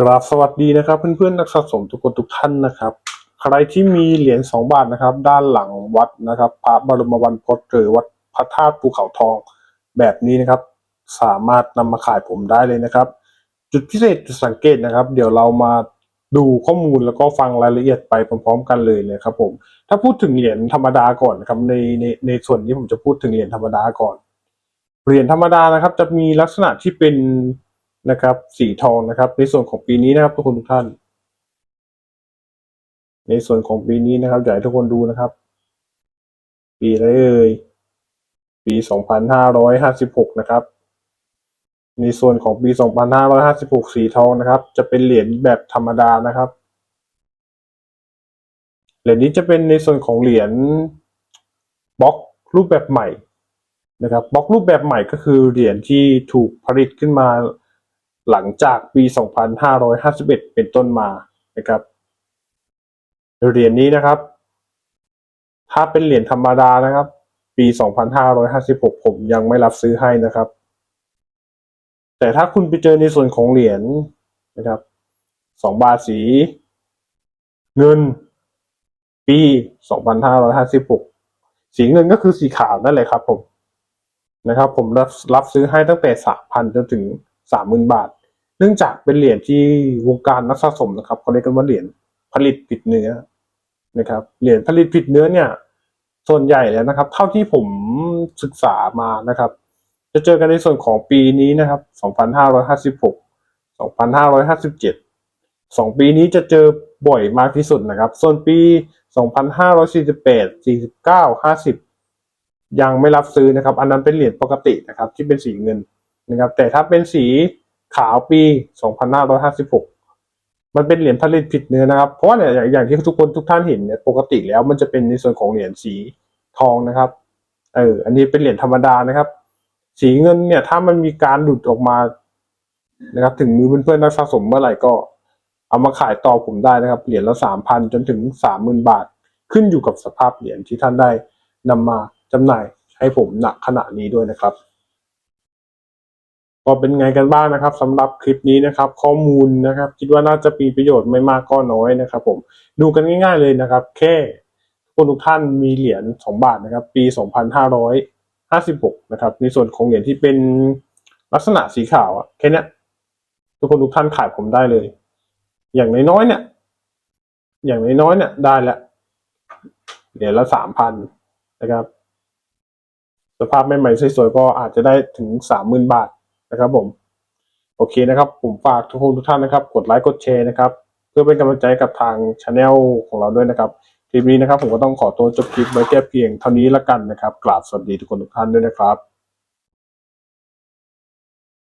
กราบสวัสดีนะครับ เพื่อนๆนักสะสมทุกคนทุกท่านนะครับ ใครที่มีเหรียญสองบาทนะครับ ด้านหลังวัดนะครับ พระบรมวรรณพจน์หรือวัดพระธาตุภูเขาทองแบบนี้นะครับ สามารถนำมาขายผมได้เลยนะครับ จุดพิเศษจุดสังเกตนะครับ เดี๋ยวเรามาดูข้อมูลแล้วก็ฟังรายละเอียดไปพร้อมๆ กันเลยนะครับผมถ้าพูดถึงเหรียญธรรมดาก่อนนะครับในในในส่วนนี้ผมจะพูดถึงเหรียญธรรมดาก่อนเหรียญธรรมดานะครับ จะมีลักษณะที่เป็น นะครับสีทองนะครับ ในส่วนของปีนี้นะครับทุกคนทุกท่าน ในส่วนของปีนี้นะครับอยากให้ทุกคนดูนะครับ ปีอะไรเอ่ยปีสองพันห้าร้อยห้าสิบหกนะครับ ในส่วนของปีสองพันห้าร้อยห้าสิบหกสีทองนะครับ จะเป็นเหรียญแบบธรรมดานะครับ เหรียญนี้จะเป็นในส่วนของเหรียญบล็อกรูปแบบใหม่นะครับบล็อกรูปแบบใหม่ก็คือเหรียญที่ถูกผลิตขึ้นมา หลังจากปี 2551 เป็นต้นมานะครับ เหรียญนี้นะครับ ถ้าเป็นเหรียญธรรมดานะครับ ปี 2556 ผมยังไม่รับซื้อให้นะครับ แต่ถ้าคุณไปเจอในส่วนของเหรียญนะครับสองบาทสี เงิน ปี 2556 สีเงินก็คือสีขาวนั่นแหละครับผมนะครับผมรับรับซื้อให้ตั้งแต่3,000จนถึง30,000บาท เนื่องจากเป็นเหรียญที่วงการนักสะสมนะครับเขาเรียกกันว่าเหรียญผลิตผิดเนื้อนะครับ เหรียญผลิตผิดเนื้อเนี่ย ส่วนใหญ่แล้วนะครับ เท่าที่ผมศึกษามานะครับ จะเจอกันในส่วนของปีนี้นะครับ 2556 2557สองปีนี้จะเจอบ่อยมากที่สุดนะครับ ส่วนปี 2548 49 50 ยังไม่รับซื้อนะครับ อันนั้นเป็นเหรียญปกตินะครับ ที่เป็นสีเงินนะครับ แต่ถ้าเป็นสี ขาวปี 2556 มันเป็นเหรียญผลิตผิดเนื้อนะครับ เพราะว่าเนี่ยอย่างที่ทุกคนทุกท่านเห็นเนี่ยปกติแล้วมันจะเป็นในส่วนของเหรียญสีทองนะครับ เออ อันนี้เป็นเหรียญธรรมดานะครับ สีเงินเนี่ยถ้ามันมีการหลุดออกมานะครับ ถึงมือเพื่อนๆนักสะสมเมื่อไหร่ก็ เอามาขายต่อผมได้นะครับ เหรียญละสามพันจนถึงสามหมื่นบาท ขึ้นอยู่กับสภาพเหรียญที่ท่านได้นำมาจำหน่ายให้ผมณขณะนี้ด้วยนะครับ ก็เป็นไงกันบ้างนะครับสำหรับคลิปนี้นะครับ ข้อมูลนะครับ คิดว่าน่าจะมีประโยชน์ไม่มากก็น้อยนะครับ ผมดูกันง่าย ๆเลยนะครับ แค่คนทุกท่านมีเหรียญสองบาทนะครับ ปีสองพันห้าร้อยห้าสิบหกนะครับ ในส่วนของเหรียญที่เป็นลักษณะสีขาวอะแค่นี้ทุกคนทุกท่านขายผมได้เลย อย่างน้อยๆเนี่ย อย่างน้อยๆเนี่ยได้แล้วเหรียญละสามพันนะครับ สภาพใหม่ๆสวยๆก็อาจจะได้ถึงสามหมื่นบาท นะครับผมโอเคนะครับ ผมฝากทุกคนทุกท่านนะครับ กดไลค์กดแชร์นะครับ เพื่อเป็นกำลังใจกับทางช anel ของเราด้วยนะครับคลิปนี้นะครับ ผมก็ต้องขอตัวจบคลิปไว้แค่เพียงเท่านี้ละกันนะครับกราบสวัสดีทุกคนทุกท่านด้วยนะครับ